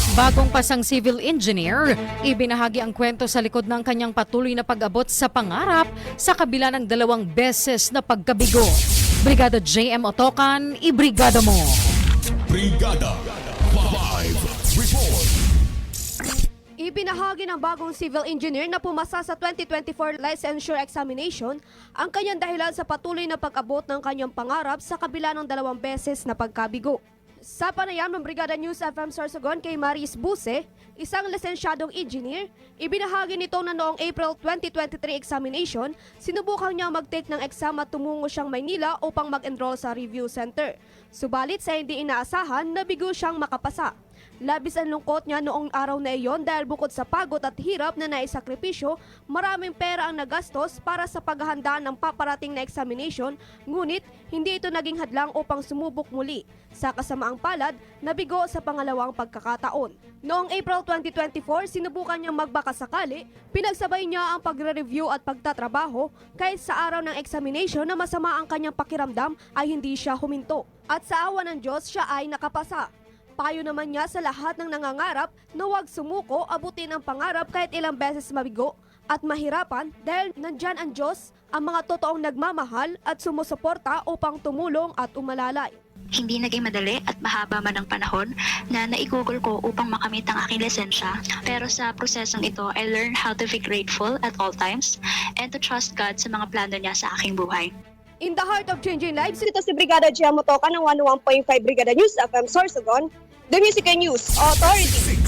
At bagong pasang civil engineer, ibinahagi ang kwento sa likod ng kanyang patuloy na pag-abot sa pangarap sa kabila ng dalawang beses na pagkabigo. Brigada JM Otokan, ibrigada mo! Brigada Live Report Ibinahagi ng bagong civil engineer na pumasa sa 2024 licensure examination ang kanyang dahilan sa patuloy na pag-abot ng kanyang pangarap sa kabila ng dalawang beses na pagkabigo. Sa panayam ng Brigada News FM Sorsogon kay Maris Buse, isang lisensyadong engineer, ibinahagi nito na noong April 2023 examination, sinubukan niya mag-take ng exam at tumungo siyang Maynila upang mag-enroll sa review center. Subalit sa hindi inaasahan, nabigo siyang makapasa. Labis ang lungkot niya noong araw na iyon dahil bukod sa pagod at hirap na naisakripisyo, maraming pera ang nagastos para sa paghahanda ng paparating na examination, ngunit hindi ito naging hadlang upang sumubok muli. Sa kasamaang palad, nabigo sa pangalawang pagkakataon. Noong April 2024, sinubukan niyang magbakasakali, pinagsabay niya ang pagre-review at pagtatrabaho kahit sa araw ng examination na masama ang kanyang pakiramdam ay hindi siya huminto. At sa awa ng Diyos, siya ay nakapasa. Payo naman niya sa lahat ng nangangarap na huwag sumuko, abutin ang pangarap kahit ilang beses mabigo at mahirapan dahil nandyan ang Diyos, ang mga totoong nagmamahal at sumusuporta upang tumulong at umalalay. Hindi naging madali at mahaba man ang panahon na naigugol ko upang makamit ang aking lisensya. Pero sa prosesong ito, I learned how to be grateful at all times and to trust God sa mga plano niya sa aking buhay. In the heart of changing lives, Ito si Brigada Gia Motoka ng 101.5 Brigada News FM Sorsogon, The Music and News Authority.